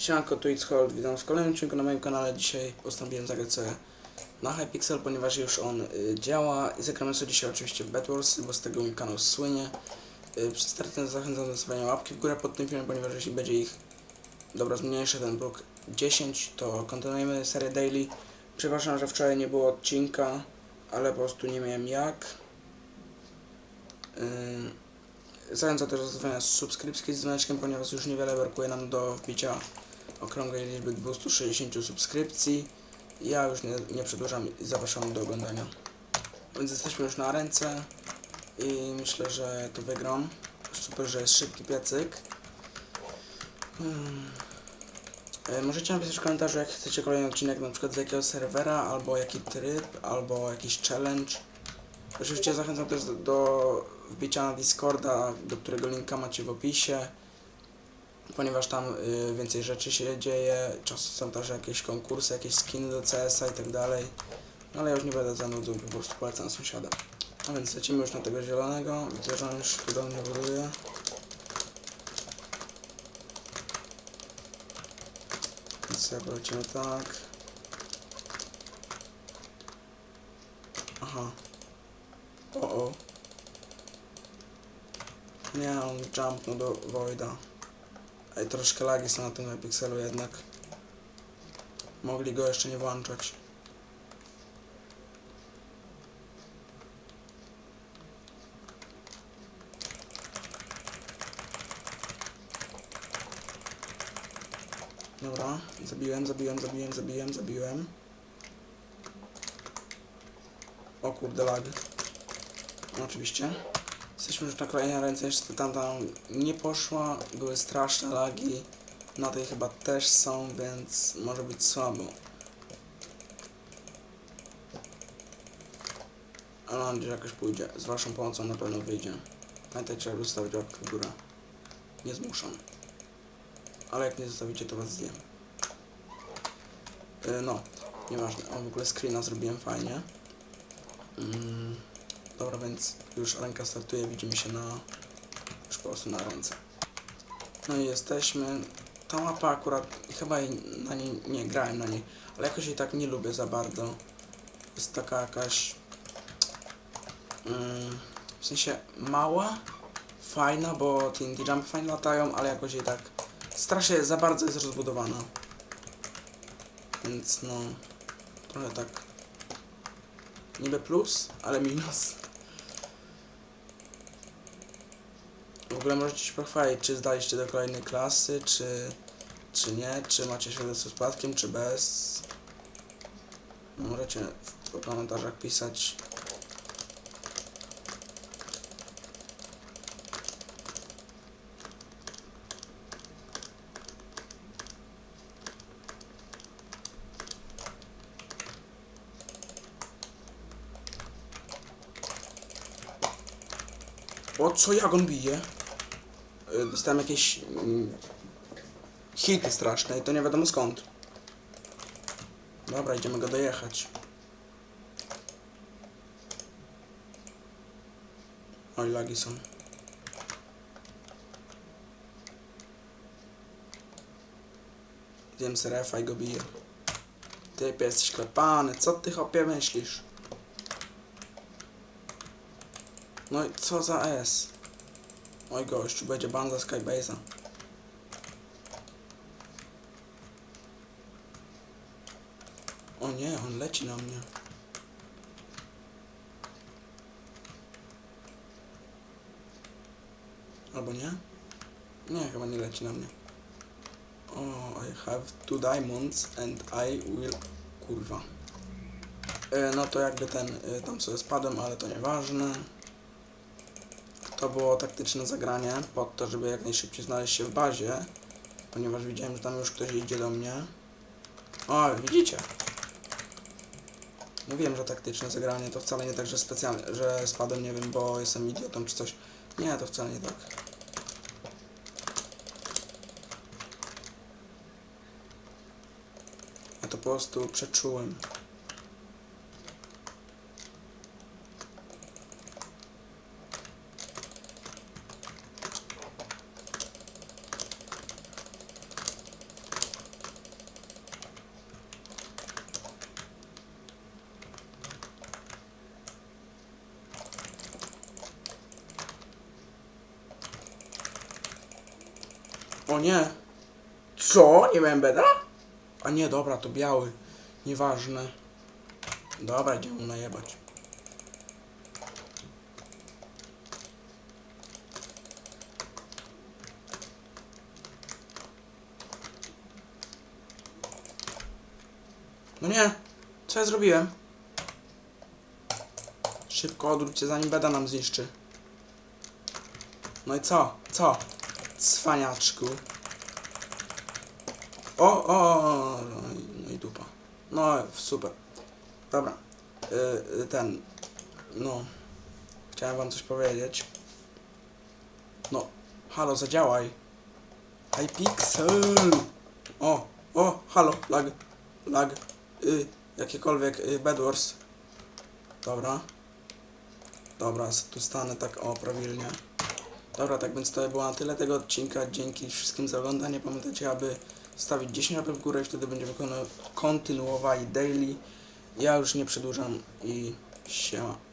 Siemanko, tu It's Hold, witam w kolejnym odcinku na moim kanale. Dzisiaj postanowiłem zagrać sobie na Hypixel, ponieważ już on y, działa zagramy sobie dzisiaj oczywiście w Bed Wars, bo z tego mój kanał słynie. Y, przed startem zachęcam do zostawienia łapki w górę pod tym filmem, ponieważ jeśli będzie ich, dobra, zmniejszę ten próg 10, to kontynuujemy serię daily. Przepraszam, że wczoraj nie było odcinka, ale po prostu nie miałem jak. Yy, Zachęcam też do zostawienia subskrypcji z dzwoneczkiem, ponieważ już niewiele brakuje nam do wbicia okrągłej liczby 260 subskrypcji. Ja już nie, nie przedłużam i zapraszam do oglądania. Więc jesteśmy już na ręce i myślę, że to wygram. Super, że jest szybki piecyk. Hmm. E, Możecie napisać w komentarzu, jak chcecie kolejny odcinek, na przykład z jakiego serwera, albo jaki tryb, albo jakiś challenge. Oczywiście zachęcam też do, do wbicia na Discorda, do którego linka macie w opisie, ponieważ tam y, więcej rzeczy się dzieje, czasem są też jakieś konkursy, jakieś skiny do CS-a i tak dalej. No ale ja już nie będę zanudzał, po prostu polecam sąsiada. A więc lecimy już na tego zielonego, widzę, że on już do mnie buduje. Więc sobie polecimy tak. Aha. O o. Nie, on jumpnął do Voida. Ej, troszkę lagi są na tym pixelu jednak. Mogli go jeszcze nie włączać. Dobra, zabiłem, zabiłem, zabiłem, zabiłem, zabiłem. O kurde, lag. Oczywiście. Jesteśmy już na kolejnej ręce, jeszcze tamta nie poszła, były straszne lagi. Na tej chyba też są, więc może być słabo. Ale mam nadzieję, że jakoś pójdzie. Z waszą pomocą na pewno wyjdzie. Pamiętajcie, żeby zostawić łapkę w górę. Nie zmuszam. Ale jak nie zostawicie, to was zjem. Yy, no, nieważne. O, w ogóle screena zrobiłem fajnie. Mm. Dobra, więc już ręka startuje, widzimy się na już po prostu na ręce. No i jesteśmy. Ta mapa akurat chyba na niej nie grałem na niej, ale jakoś jej tak nie lubię za bardzo. Jest taka jakaś mm, w sensie mała, fajna, bo TNT Jump fajnie latają, ale jakoś jej tak strasznie za bardzo jest rozbudowana. Więc no trochę tak niby plus, ale minus. Ogóle możecie się pochwalić, czy zdaliście do kolejnej klasy, czy, czy nie, czy macie świadectwo z płatkiem, czy bez. No, możecie w komentarzach pisać. O co jak on bije? Dostałem jakieś mm, hity straszne i to nie wiadomo skąd. Dobra, idziemy go dojechać. Oj, lagi są. Zjem serefa i go biję. Ty jesteś klepany, co ty chopie myślisz? No i co za S? Oj gościu, będzie ban za Skybase'a. O nie, on leci na mnie. Albo nie? Nie, chyba nie leci na mnie. O, I have two diamonds and I will... Kurwa. E, no to jakby ten, e, tam sobie spadłem, ale to nieważne. To było taktyczne zagranie pod to, żeby jak najszybciej znaleźć się w bazie, ponieważ widziałem, że tam już ktoś idzie do mnie. O, widzicie? Mówiłem, że taktyczne zagranie to wcale nie tak, że specjalnie, że spadłem, nie wiem, bo jestem idiotą czy coś. Nie, to wcale nie tak. Ja to po prostu przeczułem. O nie. Co? Nie miałem beda? A nie, dobra, to biały. Nieważne. Dobra, idziemy mu najebać. No nie! Co ja zrobiłem? Szybko odwróćcie, zanim beda nam zniszczy. No i co? Co? Cwaniaczku. O, o, o, i, no i dupa. No, super. Dobra. Y, y, ten. No. Chciałem wam coś powiedzieć. No. Halo, zadziałaj. Hypixel. O, o, halo, lag, lag. Y, jakiekolwiek y, Bedwars. Dobra. Dobra, tu stanę tak o, prawilnie. Dobra, tak więc to było na tyle tego odcinka. Dzięki wszystkim za oglądanie. Pamiętajcie, aby stawić 10 łapek w górę i wtedy będziemy kontynuowali daily. Ja już nie przedłużam i siema.